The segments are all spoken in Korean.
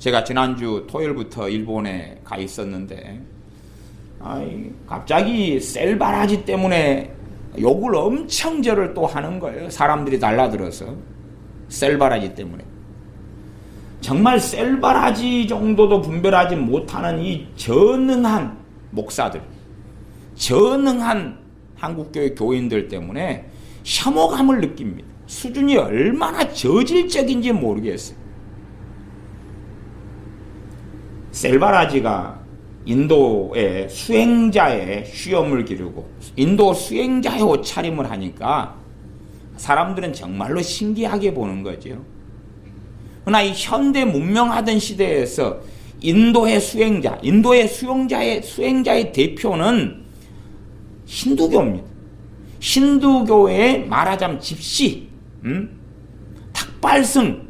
제가 지난주 토요일부터 일본에 가 있었는데 아이, 갑자기 셀바라지 때문에 욕을 엄청 저를 또 하는 거예요. 사람들이 달라들어서 셀바라지 때문에. 정말 셀바라지 정도도 분별하지 못하는 이 전능한 목사들, 전능한 한국교회 교인들 때문에 혐오감을 느낍니다. 수준이 얼마나 저질적인지 모르겠어요. 셀바라지가 인도의 수행자의 시험을 기르고 인도 수행자의 옷차림을 하니까 사람들은 정말로 신기하게 보는 거죠. 그러나 이 현대 문명하던 시대에서 인도의 수행자, 인도의 수용자의 수행자의 대표는 힌두교입니다. 힌두교의 말하자면 집시, 음? 탁발승,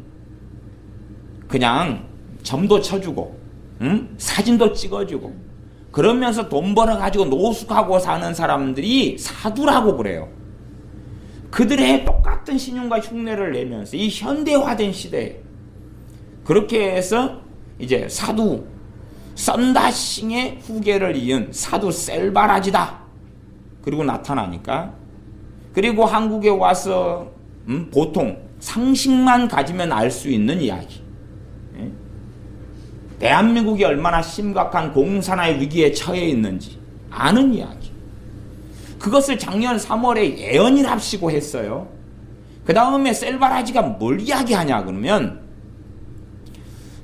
그냥 점도 쳐주고, 음? 사진도 찍어주고, 그러면서 돈 벌어가지고 노숙하고 사는 사람들이 사두라고 그래요. 그들의 똑같은 신용과 흉내를 내면서 이 현대화된 시대에 그렇게 해서 이제 사두 썬다싱의 후계를 이은 사두 셀바라지다. 그리고 나타나니까 그리고 한국에 와서 음, 보통 상식만 가지면 알 수 있는 이야기. 예? 대한민국이 얼마나 심각한 공산화의 위기에 처해 있는지 아는 이야기. 그것을 작년 3월에 예언이랍시고 했어요. 그 다음에 셀바라지가 뭘 이야기하냐 그러면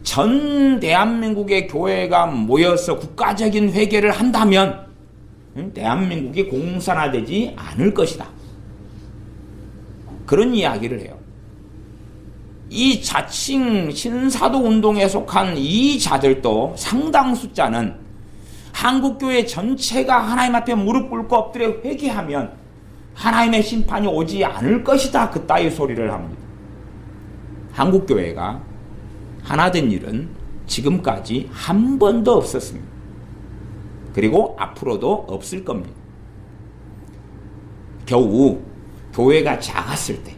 전 대한민국의 교회가 모여서 국가적인 회개를 한다면 대한민국이 공산화되지 않을 것이다. 그런 이야기를 해요. 이 자칭 신사도 운동에 속한 이 자들도 상당 숫자는 한국교회 전체가 하나님 앞에 무릎 꿇고 엎드려 회개하면 하나님의 심판이 오지 않을 것이다. 그따위 소리를 합니다. 한국교회가 하나 된 일은 지금까지 한 번도 없었습니다. 그리고 앞으로도 없을 겁니다. 겨우 교회가 작았을 때,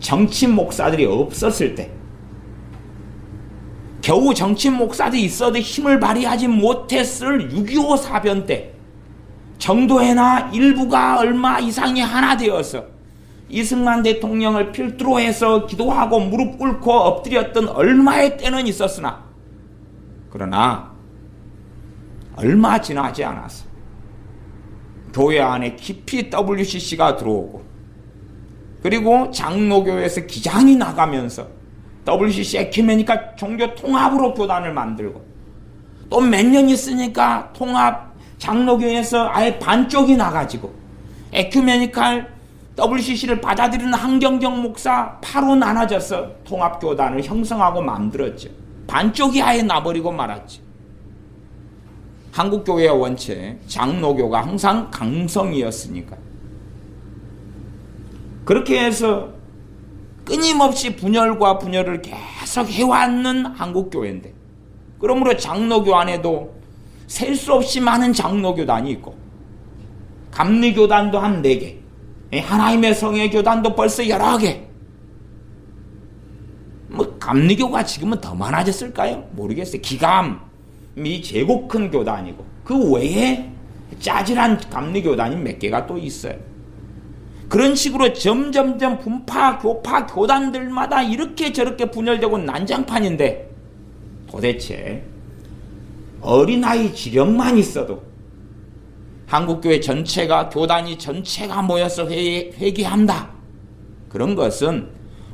정치 목사들이 없었을 때, 겨우 정치 목사들이 있어도 힘을 발휘하지 못했을 6.25 사변 때, 정도회나 일부가 얼마 이상이 하나 되어서 이승만 대통령을 필두로 해서 기도하고 무릎 꿇고 엎드렸던 얼마의 때는 있었으나, 그러나 얼마 지나지 않았어. 교회 안에 깊이 WCC가 들어오고, 그리고 장로교회에서 기장이 나가면서 WCC 에큐메니카 종교 통합으로 교단을 만들고, 또 몇 년 있으니까 통합 장로교회에서 아예 반쪽이 나가지고, 에큐메니칼 WCC를 받아들이는 한경경 목사 바로 나눠져서 통합교단을 형성하고 만들었죠. 반쪽이 아예 나버리고 말았죠. 한국교회의 원체 장로교가 항상 강성이었으니까. 그렇게 해서 끊임없이 분열과 분열을 계속 해왔는 한국교회인데 그러므로 장로교 안에도 셀 수 없이 많은 장로교단이 있고 감리교단도 한 4개 하나님의 성의 교단도 벌써 여러 개. 뭐 감리교가 지금은 더 많아졌을까요? 모르겠어요. 기감이 제국 큰 교단이고 그 외에 짜질한 감리교단이 몇 개가 또 있어요. 그런 식으로 점점점 분파 교파 교단들마다 이렇게 저렇게 분열되고 난장판인데 도대체 어린아이 지령만 있어도 한국교회 전체가 교단이 전체가 모여서 회개, 회개한다. 그런 것은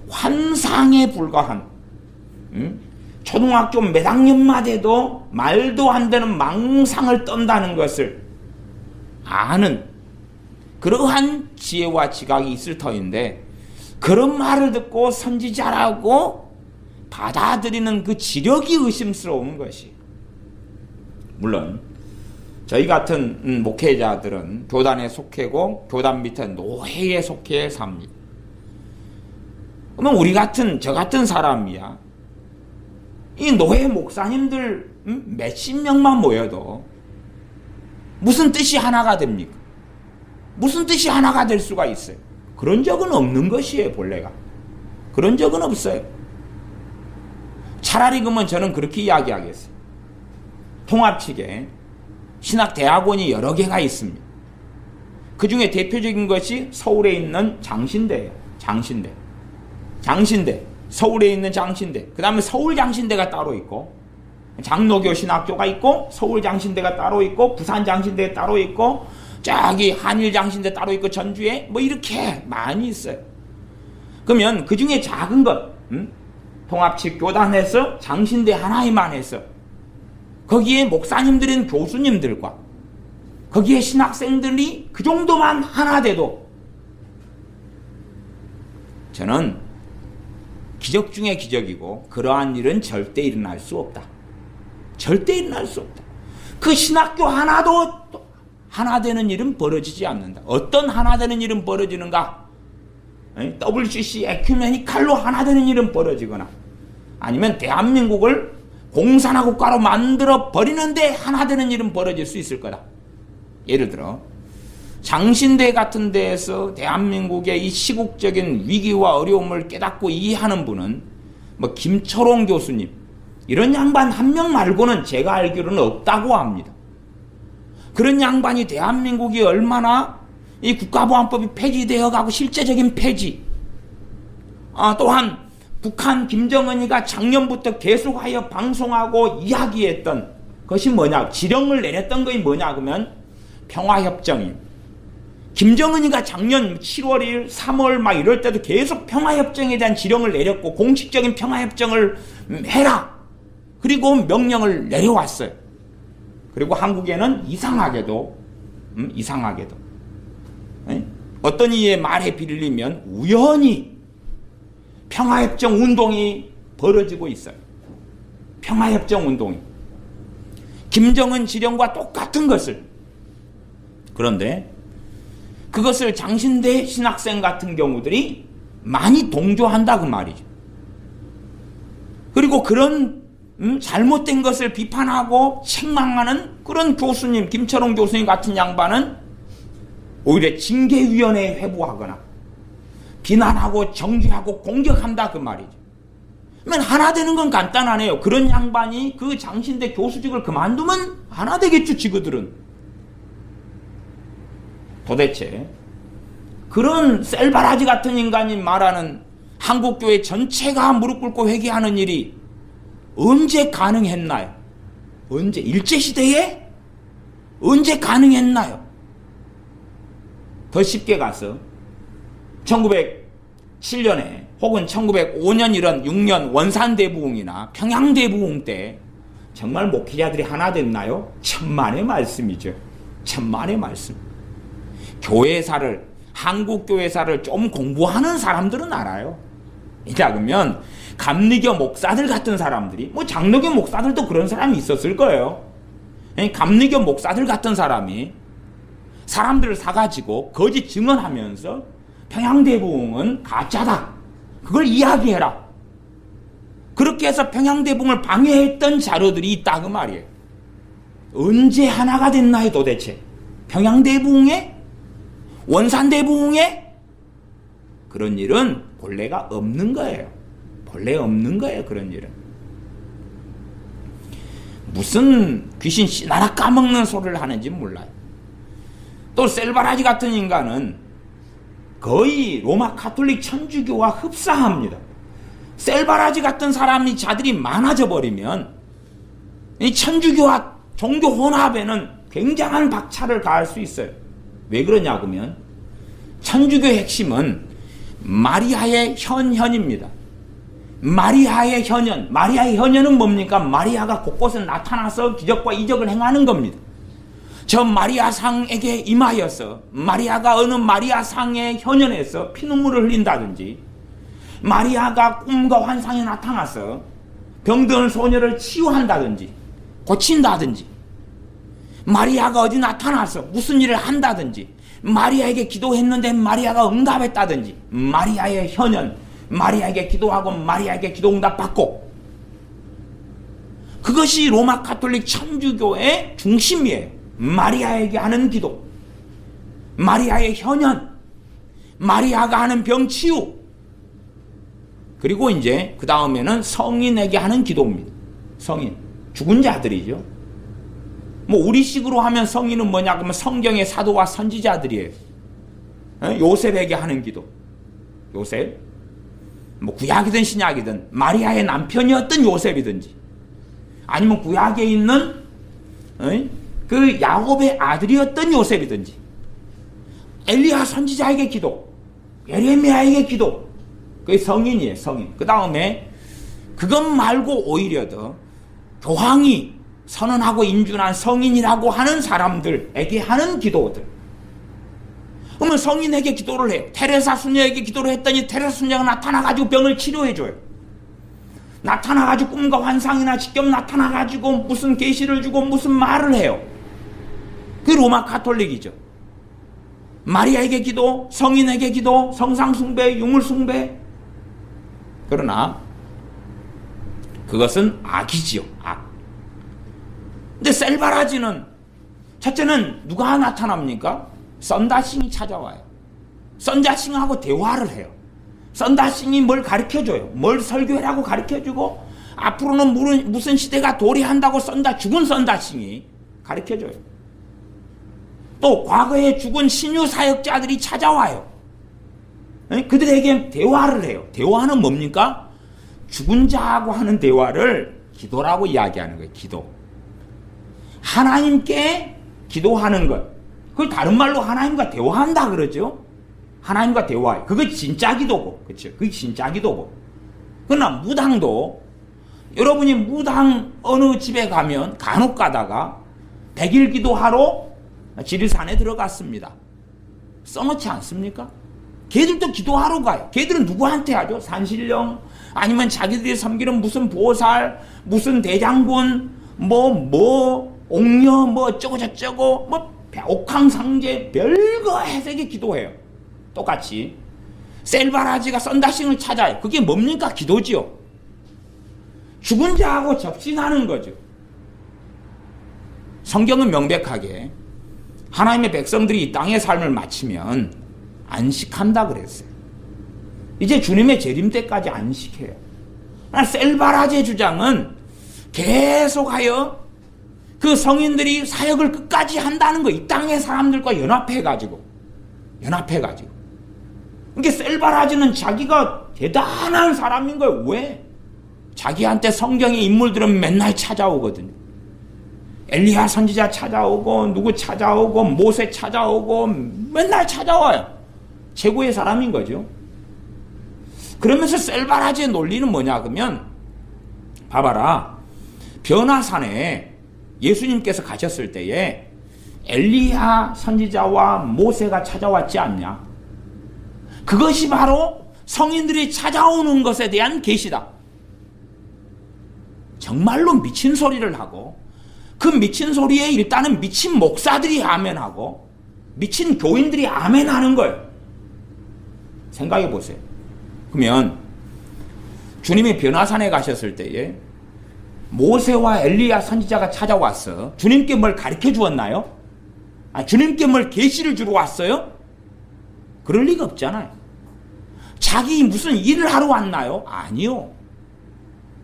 환상에 불과한 음? 초등학교 몇 학년만 돼도 말도 안 되는 망상을 떤다는 것을 아는 그러한 지혜와 지각이 있을 터인데 그런 말을 듣고 선지자라고 받아들이는 그 지력이 의심스러운 것이 물론 저희 같은 음, 목회자들은 교단에 속해고 교단 밑에 노회에 속해 삽니다. 그러면 우리 같은 저 같은 사람이야. 이 노회 목사님들 음, 몇십 명만 모여도 무슨 뜻이 하나가 됩니까? 무슨 뜻이 하나가 될 수가 있어요? 그런 적은 없는 것이에요, 본래가. 그런 적은 없어요. 차라리 그러면 저는 그렇게 이야기하겠어요. 통합 측에 신학대학원이 여러 개가 있습니다. 그 중에 대표적인 것이 서울에 있는 장신대예요. 장신대. 장신대. 서울에 있는 장신대. 그 다음에 서울 장신대가 따로 있고, 장로교 신학교가 있고, 서울 장신대가 따로 있고, 부산 장신대 따로 있고, 저기 한일 장신대 따로 있고, 전주에 뭐 이렇게 많이 있어요. 그러면 그 중에 작은 것, 음? 통합측 교단에서 장신대 하나에만 해서 거기에 목사님들인 교수님들과 거기에 신학생들이 그 정도만 하나 돼도 저는 기적 중에 기적이고 그러한 일은 절대 일어날 수 없다. 절대 일어날 수 없다. 그 신학교 하나도 하나 되는 일은 벌어지지 않는다. 어떤 하나 되는 일은 벌어지는가? WCC 에큐메니칼로 하나 되는 일은 벌어지거나 아니면 대한민국을 공산화 국가로 만들어 버리는데 하나 되는 일은 벌어질 수 있을 거다. 예를 들어 장신대 같은 데에서 대한민국의 이 시국적인 위기와 어려움을 깨닫고 이해하는 분은 뭐 김철홍 교수님 이런 양반 한 명 말고는 제가 알기로는 없다고 합니다. 그런 양반이 대한민국이 얼마나 이 국가보안법이 폐지되어 가고 실제적인 폐지 아, 또한 북한 김정은이가 작년부터 계속하여 방송하고 이야기했던 것이 뭐냐 지령을 내렸던 것이 뭐냐 그러면 평화협정입니다. 김정은이가 작년 7월 1일, 3월 막 이럴 때도 계속 평화협정에 대한 지령을 내렸고 공식적인 평화협정을 해라. 그리고 명령을 내려왔어요. 그리고 한국에는 이상하게도 음, 이상하게도 에? 어떤 이의 말에 빌리면 우연히 평화협정 운동이 벌어지고 있어요. 평화협정 운동이 김정은 지령과 똑같은 것을 그런데 그것을 장신대 신학생 같은 경우들이 많이 동조한다 그 말이죠. 그리고 그런 음, 잘못된 것을 비판하고 책망하는 그런 교수님 김철웅 교수님 같은 양반은 오히려 징계위원회에 회부하거나 비난하고 정죄하고 공격한다 그 말이죠. 그러면 하나 되는 건 간단하네요. 그런 양반이 그 장신대 교수직을 그만두면 하나 되겠죠 지그들은. 도대체 그런 셀바라지 같은 인간이 말하는 한국교회 전체가 무릎 꿇고 회개하는 일이 언제 가능했나요? 언제? 일제시대에? 언제 가능했나요? 더 쉽게 가서 1907년에 혹은 1905년 이런 6년 원산대부흥이나 평양대부흥 때 정말 목회자들이 하나 됐나요? 천만의 말씀이죠. 천만의 말씀. 교회사를 한국 교회사를 좀 공부하는 사람들은 알아요. 이자 그러면 감리교 목사들 같은 사람들이 뭐 장로교 목사들도 그런 사람이 있었을 거예요. 감리교 목사들 같은 사람이 사람들을 사가지고 거짓 증언하면서 평양대부흥은 가짜다. 그걸 이야기해라. 그렇게 해서 평양대부흥을 방해했던 자료들이 있다 그 말이에요. 언제 하나가 됐나요 도대체? 평양대부흥에 원산대부흥에 그런 일은 본래가 없는 거예요. 본래 없는 거예요. 그런 일은. 무슨 귀신 씨나라 까먹는 소리를 하는지 몰라요. 또 셀바라지 같은 인간은 거의 로마 카톨릭 천주교와 흡사합니다. 셀바라지 같은 사람이 자들이 많아져 버리면 이 천주교와 종교 혼합에는 굉장한 박차를 가할 수 있어요. 왜 그러냐 그러면 천주교의 핵심은 마리아의 현현입니다. 마리아의 현현. 마리아의 현현은 뭡니까? 마리아가 곳곳에 나타나서 기적과 이적을 행하는 겁니다. 저 마리아 상에게 임하여서 마리아가 어느 마리아 상의 현현에서 피눈물을 흘린다든지 마리아가 꿈과 환상에 나타나서 병든 소녀를 치유한다든지 고친다든지 마리아가 어디 나타나서 무슨 일을 한다든지 마리아에게 기도했는데 마리아가 응답했다든지 마리아의 현현 마리아에게 기도하고 마리아에게 기도 응답받고 그것이 로마 카톨릭 천주교의 중심이에요. 마리아에게 하는 기도 마리아의 현현 마리아가 하는 병 치유 그리고 이제 그 다음에는 성인에게 하는 기도입니다. 성인. 죽은 자들이죠. 뭐 우리식으로 하면 성인은 뭐냐 그러면 성경의 사도와 선지자들이에요. 에? 요셉에게 하는 기도. 요셉. 뭐 구약이든 신약이든 마리아의 남편이었던 요셉이든지 아니면 구약에 있는 에? 그 야곱의 아들이었던 요셉이든지 엘리야 선지자에게 기도, 예레미야에게 기도. 그게 성인이에요, 성인. 그 다음에 그것 말고 오히려 더 교황이 선언하고 인준한 성인이라고 하는 사람들에게 하는 기도들. 그러면 성인에게 기도를 해요. 테레사 수녀에게 기도를 했더니 테레사 수녀가 나타나가지고 병을 치료해줘요. 나타나가지고 꿈과 환상이나 직접 나타나가지고 무슨 계시를 주고 무슨 말을 해요. 그 로마 카톨릭이죠. 마리아에게 기도, 성인에게 기도, 성상숭배, 유물숭배. 그러나 그것은 악이지요, 악. 근데 셀바라지는 첫째는 누가 나타납니까? 썬다싱이 찾아와요. 썬다싱하고 대화를 해요. 썬다싱이 뭘 가르쳐줘요. 뭘 설교해라고 가르쳐주고 앞으로는 무슨 시대가 도래한다고 썬다 죽은 썬다싱이 가르쳐줘요. 또 과거에 죽은 신유 사역자들이 찾아와요. 그들에게 대화를 해요. 대화는 뭡니까? 죽은 자하고 하는 대화를 기도라고 이야기하는 거예요. 기도. 하나님께 기도하는 것. 그걸 다른 말로 하나님과 대화한다 그러죠. 하나님과 대화해. 그게 진짜 기도고. 그렇죠. 그게 진짜 기도고. 그러나 무당도 여러분이 무당 어느 집에 가면 간혹 가다가 백일 기도하러 지리산에 들어갔습니다. 써놓지 않습니까? 걔들도 기도하러 가요. 걔들은 누구한테 하죠? 산신령 아니면 자기들이 섬기는 무슨 보살, 무슨 대장군, 뭐, 뭐, 옥녀, 뭐, 어쩌고 저쩌고, 뭐, 옥황상제, 별거 해석에 기도해요. 똑같이. 셀바라지가 썬다싱을 찾아요. 그게 뭡니까? 기도지요. 죽은 자하고 접신하는 거죠. 성경은 명백하게 하나님의 백성들이 이 땅의 삶을 마치면 안식한다 그랬어요. 이제 주님의 재림 때까지 안식해요. 셀바라제 주장은 계속하여 그 성인들이 사역을 끝까지 한다는 거, 이 땅의 사람들과 연합해가지고, 연합해가지고. 그러니까 셀바라지는 자기가 대단한 사람인 거예요. 왜? 자기한테 성경의 인물들은 맨날 찾아오거든요. 엘리야 선지자 찾아오고, 누구 찾아오고, 모세 찾아오고, 맨날 찾아와요. 최고의 사람인 거죠. 그러면서 셀바라지의 논리는 뭐냐, 그러면, 봐봐라. 변화산에 예수님께서 가셨을 때에 엘리야 선지자와 모세가 찾아왔지 않냐? 그것이 바로 성인들이 찾아오는 것에 대한 계시다. 정말로 미친 소리를 하고 그 미친 소리에 일단은 미친 목사들이 아멘하고 미친 교인들이 아멘하는 거예요. 생각해 보세요. 그러면 주님이 변화산에 가셨을 때에 모세와 엘리야 선지자가 찾아왔어. 주님께 뭘 가르쳐 주었나요? 아, 주님께 뭘 계시를 주러 왔어요? 그럴 리가 없잖아요. 자기 무슨 일을 하러 왔나요? 아니요.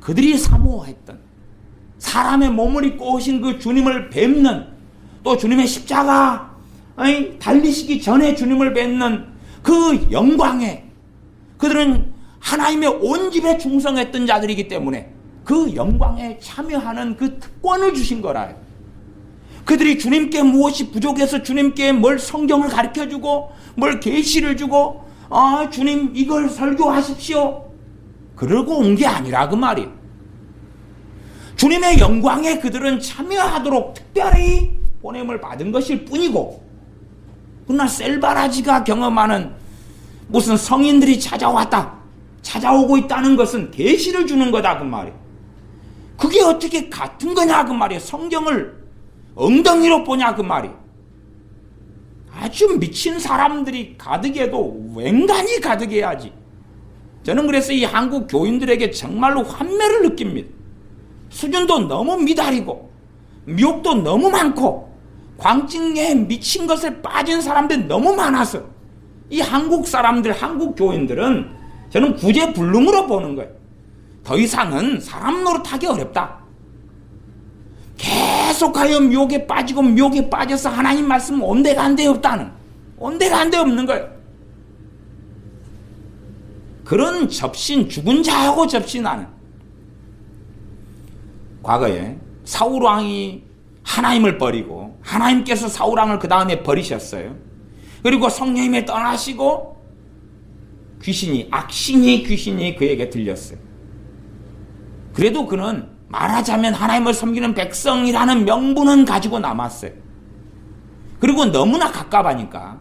그들이 사모했던 사람의 몸을 입고 오신 그 주님을 뵙는 또 주님의 십자가 아니, 달리시기 전에 주님을 뵙는 그 영광에 그들은 하나님의 온 집에 충성했던 자들이기 때문에 그 영광에 참여하는 그 특권을 주신 거라요. 그들이 주님께 무엇이 부족해서 주님께 뭘 성경을 가르쳐 주고 뭘 계시를 주고 아 주님 이걸 설교하십시오. 그러고 온 게 아니라 그 말이에요. 주님의 영광에 그들은 참여하도록 특별히 보냄을 받은 것일 뿐이고 그러나 셀바라지가 경험하는 무슨 성인들이 찾아왔다 찾아오고 있다는 것은 계시를 주는 거다 그 말이에요. 그게 어떻게 같은 거냐 그 말이에요. 성경을 엉덩이로 보냐 그 말이에요. 아주 미친 사람들이 가득해도 웬간히 가득해야지. 저는 그래서 이 한국 교인들에게 정말로 환멸을 느낍니다. 수준도 너무 미달이고 미혹도 너무 많고 광증에 미친 것에 빠진 사람들 너무 많아서 이 한국 사람들, 한국 교인들은 저는 구제불능으로 보는 거예요. 더 이상은 사람 노릇하기 어렵다. 계속하여 묘에 빠지고 묘에 빠져서 하나님 말씀 온데간데 없다는 온데간데 없는 거예요. 그런 접신 죽은 자하고 접신하는 과거에 사울 왕이 하나님을 버리고 하나님께서 사울 왕을 그 다음에 버리셨어요. 그리고 성령님이 떠나시고 귀신이 악신이 귀신이 그에게 들렸어요. 그래도 그는 말하자면 하나님을 섬기는 백성이라는 명분은 가지고 남았어요. 그리고 너무나 갑갑하니까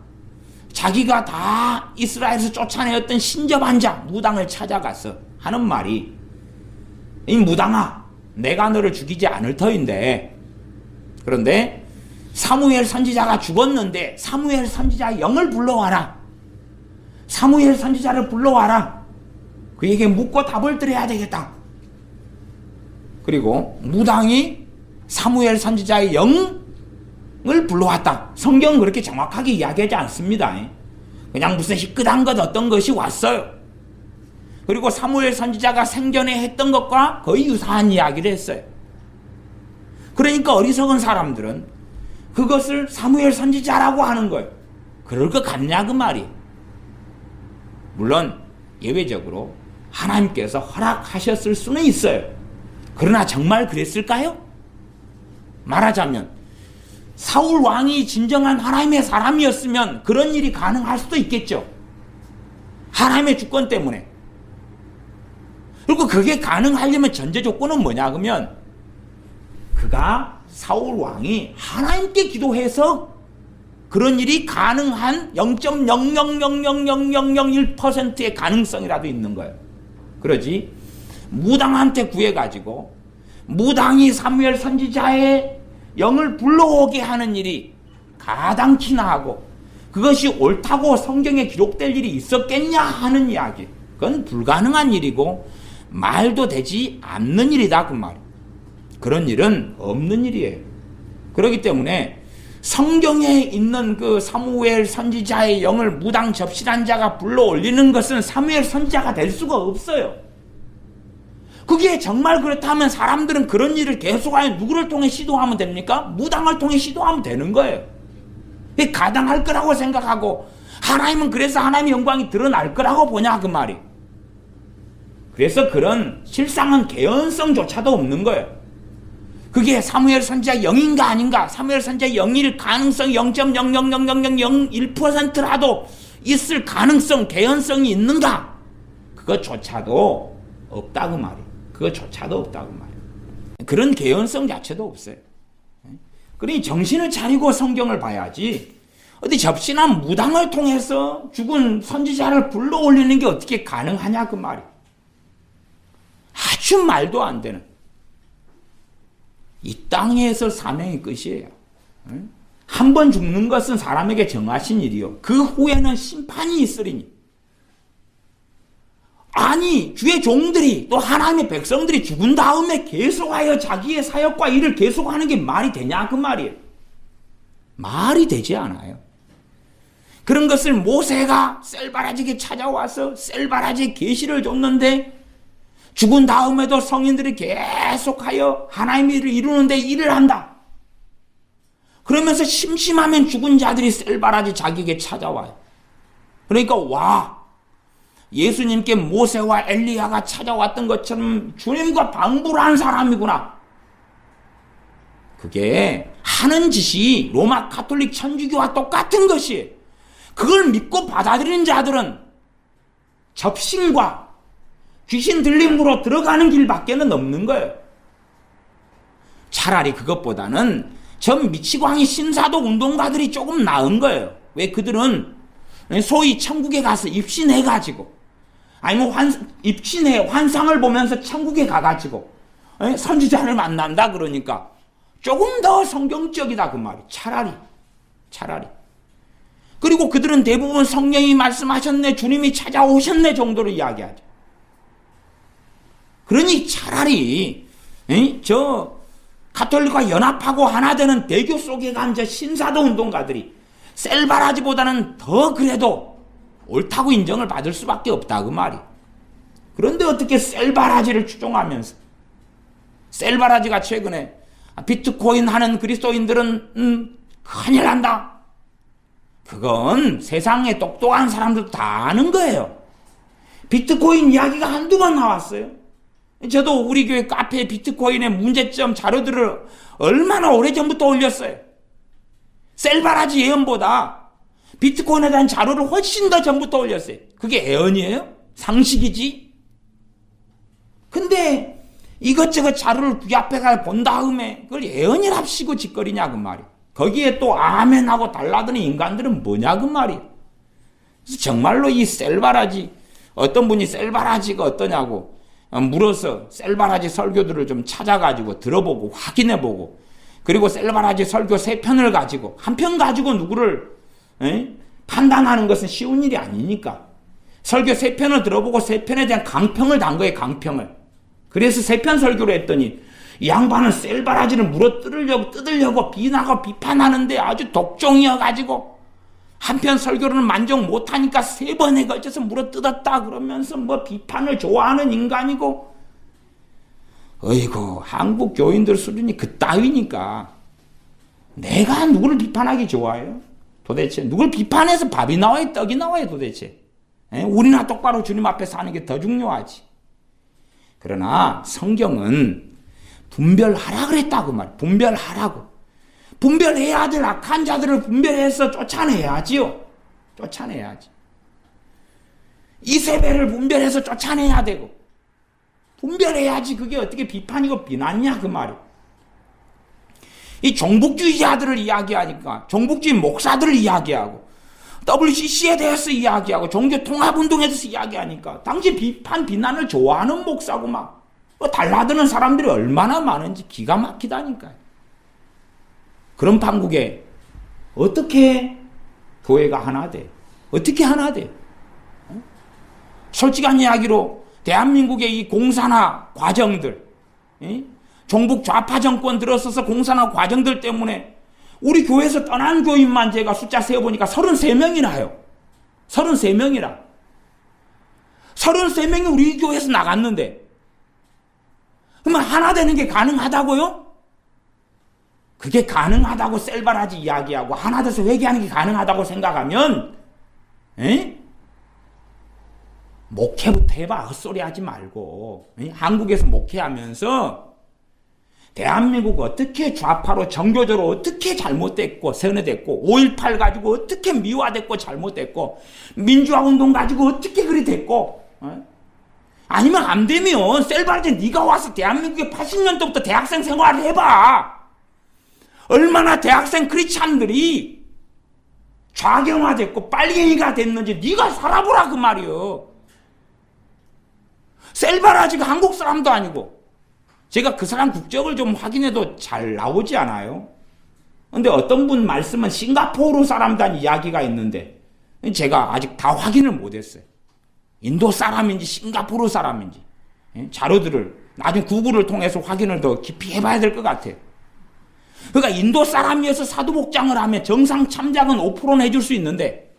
자기가 다 이스라엘에서 쫓아내었던 신접한 자 무당을 찾아가서 하는 말이 이 무당아 내가 너를 죽이지 않을 터인데. 그런데 사무엘 선지자가 죽었는데 사무엘 선지자 영을 불러와라. 사무엘 선지자를 불러와라. 그에게 묻고 답을 드려야 되겠다 그리고 무당이 사무엘 선지자의 영을 불러왔다. 성경은 그렇게 정확하게 이야기하지 않습니다. 그냥 무슨 희끗한 것 어떤 것이 왔어요. 그리고 사무엘 선지자가 생전에 했던 것과 거의 유사한 이야기를 했어요. 그러니까 어리석은 사람들은 그것을 사무엘 선지자라고 하는 거예요. 그럴 것 같냐 그 말이. 물론 예외적으로 하나님께서 허락하셨을 수는 있어요. 그러나 정말 그랬을까요? 말하자면 사울 왕이 진정한 하나님의 사람이었으면 그런 일이 가능할 수도 있겠죠. 하나님의 주권 때문에. 그리고 그게 가능하려면 전제 조건은 뭐냐 그러면 그가 사울 왕이 하나님께 기도해서 그런 일이 가능한 0.0000001%의 가능성이라도 있는 거예요. 그러지 무당한테 구해가지고 무당이 사무엘 선지자의 영을 불러오게 하는 일이 가당키나 하고 그것이 옳다고 성경에 기록될 일이 있었겠냐 하는 이야기. 그건 불가능한 일이고 말도 되지 않는 일이다 그 말. 그런 일은 없는 일이에요. 그렇기 때문에 성경에 있는 그 사무엘 선지자의 영을 무당 접실한 자가 불러 올리는 것은 사무엘 선지자가 될 수가 없어요. 그게 정말 그렇다면 사람들은 그런 일을 계속하여 누구를 통해 시도하면 됩니까? 무당을 통해 시도하면 되는 거예요. 가당할 거라고 생각하고 하나님은 그래서 하나님의 영광이 드러날 거라고 보냐 그 말이. 그래서 그런 실상은 개연성조차도 없는 거예요. 그게 사무엘 선지자 영인가 아닌가? 사무엘 선지자 영일 가능성 0.0000001%라도 있을 가능성, 개연성이 있는가? 그것조차도 없다고 말이에요. 그것조차도 없다고 말이에요. 그런 개연성 자체도 없어요. 그러니 정신을 차리고 성경을 봐야지. 어디 접신한 무당을 통해서 죽은 선지자를 불러 올리는 게 어떻게 가능하냐 그 말이. 아주 말도 안 되는. 이 땅에서 사명이 끝이에요. 한 번 죽는 것은 사람에게 정하신 일이요. 그 후에는 심판이 있으리니. 아니 주의 종들이 또 하나님의 백성들이 죽은 다음에 계속하여 자기의 사역과 일을 계속하는 게 말이 되냐 그 말이에요. 말이 되지 않아요. 그런 것을 모세가 셀바라지게 찾아와서 셀바라지 계시를 줬는데 죽은 다음에도 성인들이 계속하여 하나님의 일을 이루는데 일을 한다. 그러면서 심심하면 죽은 자들이 셀바라지 자기에게 찾아와요. 그러니까 와 예수님께 모세와 엘리야가 찾아왔던 것처럼 주님과 방부를 한 사람이구나. 그게 하는 짓이 로마 카톨릭 천주교와 똑같은 것이 그걸 믿고 받아들이는 자들은 접신과 귀신 들림으로 들어가는 길밖에는 없는 거예요. 차라리 그것보다는 전 미치광이 신사도 운동가들이 조금 나은 거예요. 왜 그들은 소위 천국에 가서 입신해가지고 아니면 환, 입신해 환상을 보면서 천국에 가가지고 에? 선지자를 만난다 그러니까 조금 더 성경적이다 그 말이 차라리 차라리 그리고 그들은 대부분 성령이 말씀하셨네 주님이 찾아오셨네 정도로 이야기하죠 그러니 차라리 에? 저 가톨릭과 연합하고 하나 되는 대교 속에 간 저 신사도 운동가들이 셀바라지보다는 더 그래도 옳다고 인정을 받을 수밖에 없다 그 말이. 그런데 어떻게 셀바라지를 추종하면서 셀바라지가 최근에 비트코인 하는 그리스도인들은 음, 큰일 난다. 그건 세상에 똑똑한 사람들 다 아는 거예요. 비트코인 이야기가 한두 번 나왔어요. 저도 우리 교회 카페에 비트코인의 문제점 자료들을 얼마나 오래전부터 올렸어요. 셀바라지 예언보다 비트코인에 대한 자료를 훨씬 더 전부터 올렸어요. 그게 예언이에요? 상식이지? 근데 이것저것 자료를 귀 앞에 가본 다음에 그걸 예언이랍시고 짓거리냐 그 말이. 거기에 또 아멘하고 달라드는 인간들은 뭐냐 그 말이. 그래서 정말로 이 셀바라지 어떤 분이 셀바라지가 어떠냐고 물어서 셀바라지 설교들을 좀 찾아가지고 들어보고 확인해보고 그리고 셀바라지 설교 세 편을 가지고 한 편 가지고 누구를 에? 판단하는 것은 쉬운 일이 아니니까 설교 세 편을 들어보고 세 편에 대한 강평을 단 거예요 강평을 그래서 세 편 설교를 했더니 이 양반은 셀바라지를 물어 뜯으려고 뜯으려고 비난하고 비판하는데 아주 독종이어가지고 한편 설교로는 만족 못하니까 세 번에 걸쳐서 물어 뜯었다 그러면서 뭐 비판을 좋아하는 인간이고 어이구 한국 교인들 수준이 그따위니까 내가 누구를 비판하기 좋아해요? 도대체 누굴 비판해서 밥이 나와요 떡이 나와요 도대체 에? 우리나 똑바로 주님 앞에 사는 게 더 중요하지 그러나 성경은 분별하라 그랬다고 말 분별하라고 분별해야 될 악한 자들을 분별해서 쫓아내야지요. 쫓아내야지. 이세벨을 분별해서 쫓아내야 되고 분별해야지 그게 어떻게 비판이고 비난이냐 그 말이. 이 종북주의자들을 이야기하니까 종북주의 목사들을 이야기하고 WCC에 대해서 이야기하고 종교 통합 운동에 대해서 이야기하니까 당시 비판 비난을 좋아하는 목사고 막 달라드는 사람들이 얼마나 많은지 기가 막히다니까요. 그런 판국에 어떻게 교회가 하나 돼? 어떻게 하나 돼? 어? 솔직한 이야기로 대한민국의 이 공산화 과정들, 종북 좌파 정권 들어서서 공산화 과정들 때문에 우리 교회에서 떠난 교인만 제가 숫자 세어보니까 33명이나요. 33명이라. 33명이 우리 교회에서 나갔는데, 그러면 하나 되는 게 가능하다고요? 그게 가능하다고 셀바라지 이야기하고 하나 돼서 회개하는 게 가능하다고 생각하면 에? 목회부터 해봐 헛소리 하지 말고 에? 한국에서 목회하면서 대한민국 어떻게 좌파로 정교적으로 어떻게 잘못됐고 세뇌됐고 5.18 가지고 어떻게 미화됐고 잘못됐고 민주화 운동 가지고 어떻게 그리 됐고 에? 아니면 안 되면 셀바라지 네가 와서 대한민국에 80년대부터 대학생 생활을 해봐 얼마나 대학생 크리스찬들이 좌경화됐고 빨갱이가 됐는지 네가 살아보라 그 말이요. 셀바라지가 한국 사람도 아니고 제가 그 사람 국적을 좀 확인해도 잘 나오지 않아요. 근데 어떤 분 말씀은 싱가포르 사람단 이야기가 있는데 제가 아직 다 확인을 못했어요. 인도 사람인지 싱가포르 사람인지 예? 자료들을 나중에 구글을 통해서 확인을 더 깊이 해봐야 될 것 같아요. 그러니까 인도 사람이어서 사두 복장을 하면 정상 참작은 5%는 해줄 수 있는데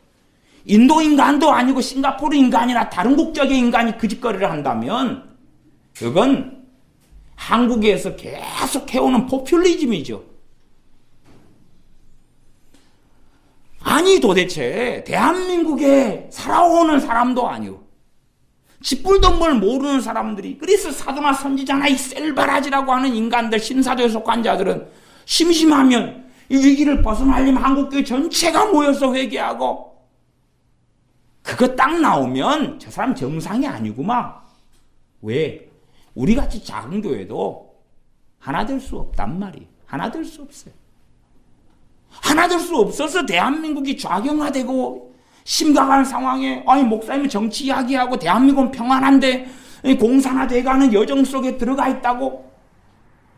인도 인간도 아니고 싱가포르 인간이나 다른 국적의 인간이 그 짓거리를 한다면 그건 한국에서 계속 해오는 포퓰리즘이죠. 아니 도대체 대한민국에 살아오는 사람도 아니고 짓불도 뭘 모르는 사람들이 그래서 사도나 선지자나 이 셀바라지라고 하는 인간들 신사조에 속한 자들은 심심하면 이 위기를 벗어나려면 한국교회 전체가 모여서 회개하고 그거 딱 나오면 저 사람 정상이 아니구만. 왜? 우리 같이 작은 교회도 하나 될 수 없단 말이. 하나 될 수 없어요. 하나 될 수 없어서 대한민국이 좌경화되고 심각한 상황에 아니 목사님은 정치 이야기하고 대한민국은 평안한데 공산화돼가는 여정 속에 들어가 있다고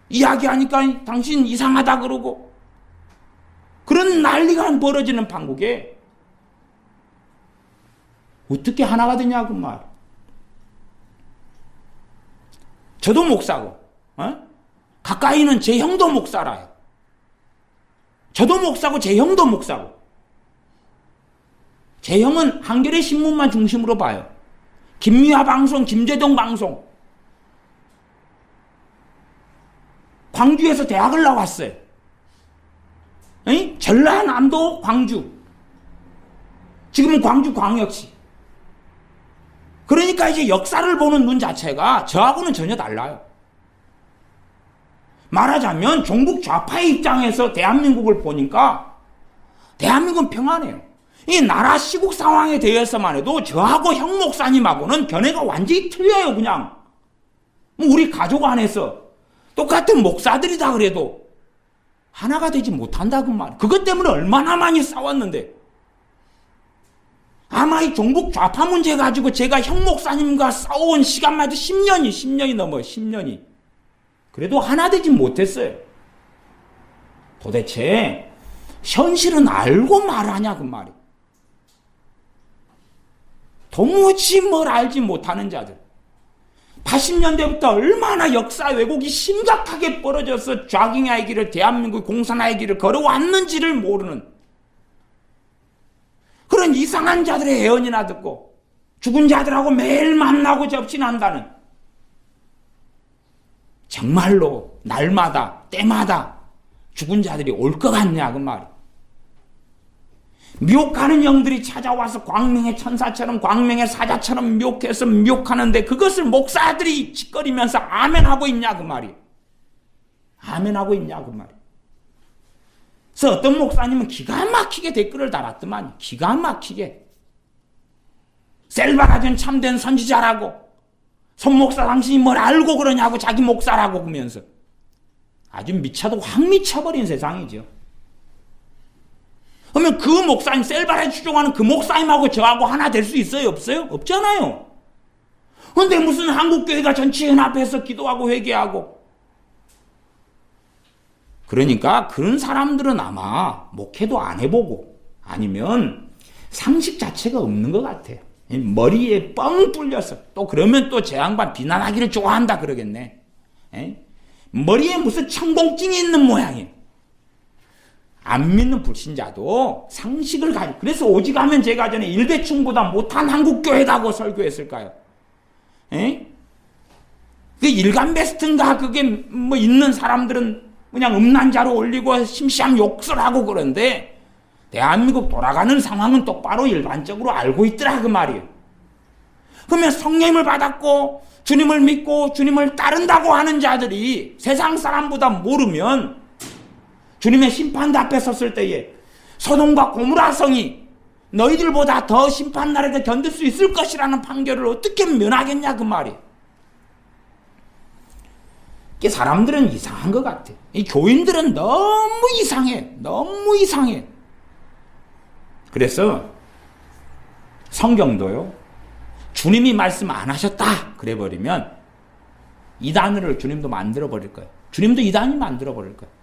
이야기하니까 당신 이상하다 그러고 그런 난리가 벌어지는 판국에 어떻게 하나가 되냐고 말. 저도 목사고, 어? 가까이는 제 형도 목사라요. 저도 목사고 제 형도 목사고. 제 형은 한겨레 신문만 중심으로 봐요. 김미화 방송, 김재동 방송. 광주에서 대학을 나왔어요. 에이? 전라남도 광주. 지금은 광주 광역시. 그러니까 이제 역사를 보는 눈 자체가 저하고는 전혀 달라요. 말하자면 종북 좌파의 입장에서 대한민국을 보니까 대한민국은 평안해요. 이 나라 시국 상황에 대해서만 해도 저하고 형 목사님하고는 견해가 완전히 틀려요, 그냥. 뭐 우리 가족 안에서 똑같은 목사들이다 그래도 하나가 되지 못한다 그 말. 그것 때문에 얼마나 많이 싸웠는데. 아마 이 종북 좌파 문제 가지고 제가 형 목사님과 싸워온 시간만 해도 10년이, 10년이 넘어요, 10년이. 그래도 하나 되지 못했어요. 도대체 현실은 알고 말하냐 그 말이. 도무지 뭘 알지 못하는 자들. 80년대부터 얼마나 역사 왜곡이 심각하게 벌어져서 길을 대한민국 길을 걸어왔는지를 모르는 그런 이상한 자들의 애언이나 듣고 죽은 자들하고 매일 만나고 접신한다는 정말로 날마다 때마다 죽은 자들이 올 것 같냐 그 말이. 미혹하는 영들이 찾아와서 광명의 천사처럼 광명의 사자처럼 미혹해서 미혹하는데 그것을 목사들이 짓거리면서 아멘하고 있냐 그 말이. 아멘하고 있냐 그 말이. 그래서 어떤 목사님은 기가 막히게 댓글을 달았더만 기가 막히게 셀바라전 참된 선지자라고 손 목사 당신이 뭘 알고 그러냐고 자기 목사라고 그러면서 아주 미쳐도 확 미쳐버린 세상이죠. 그러면 그 목사님 셀바라에 추종하는 그 목사님하고 저하고 하나 될 수 있어요? 없어요? 없잖아요. 근데 무슨 한국교회가 전체 연합해서 기도하고 회개하고 그러니까 그런 사람들은 아마 목회도 안 해보고 아니면 상식 자체가 없는 것 같아요. 머리에 뻥 뚫려서 또 그러면 또 제 양반 비난하기를 좋아한다 그러겠네. 에? 머리에 무슨 천공증이 있는 모양이에요. 안 믿는 불신자도 상식을 가지고 그래서 오직 하면 제가 전에 일대충보다 못한 한국교회다고 설교했을까요? 에? 그 일간 베스트인가 그게 뭐 있는 사람들은 그냥 음란자로 올리고 심시한 욕설 하고 그런데 대한민국 돌아가는 상황은 똑바로 일반적으로 알고 있더라 그 말이에요. 그러면 성령을 받았고 주님을 믿고 주님을 따른다고 하는 자들이 세상 사람보다 모르면 주님의 심판대 앞에 섰을 때에 소돔과 고무라 성이 너희들보다 더 심판 날에 견딜 수 있을 것이라는 판결을 어떻게 면하겠냐 그 말이에요. 이게 사람들은 이상한 것 같아. 이 교인들은 너무 이상해. 너무 이상해. 그래서 성경도요. 주님이 말씀 안 하셨다. 그래 버리면 이단을 주님도 만들어 버릴 거예요. 주님도 이단이 만들어 버릴 거예요.